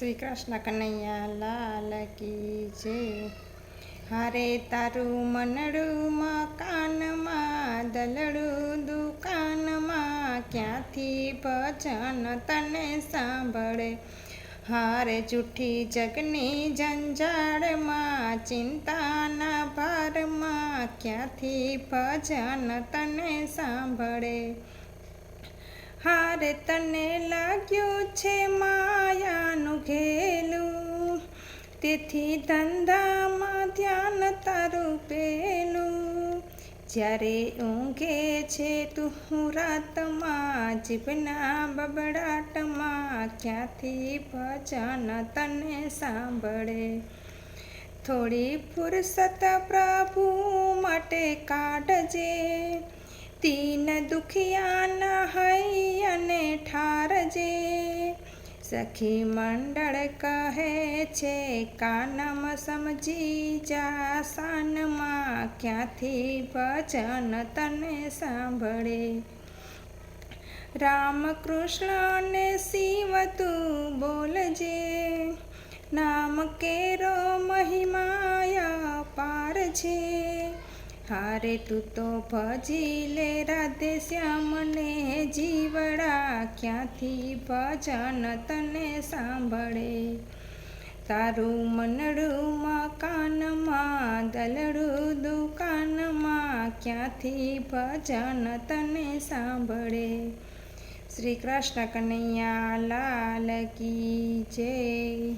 શ્રી કૃષ્ણ કનૈયા લાલ કી જય. હારે તારું મનડું મકાનમાં દલડું દુકાનમાં ક્યાંથી ભજન તને સાંભળે? હારે જૂઠી જગની જંજાળમાં ચિંતાના ભારમાં ક્યાંથી ભજન તને સાંભળે? હારે તને લાગ્યું છે ઘેલું તેથી ધંધામાં ધ્યાન તારું પેલું. જ્યારે ઊંઘે છે તું રાતમાં, જીભના બબડાટમાં ક્યાંથી ભજન તને સાંભળે? થોડી ફુરસત પ્રભુ માટે કાઢજે. તીન દુખિયાના હૈ ઠારજે સખી મંડળ કહે છે, કાનમ સમજી જા, સાનમાં ક્યાંથી ભજન તને સાંભળે? રામકૃષ્ણને શિવ તું બોલજે, નામ કેરો મહિમાયા પાર છે હારે તું તો ભજી લે રાધે શ્યામને જીવડા, ક્યાંથી ભજન તને સાંભળે? તારું મનડું મકાનમાં દલડું દુકાનમાં, ક્યાંથી ભજન તને સાંભળે? શ્રી કૃષ્ણ કનૈયા લાલ કી જય.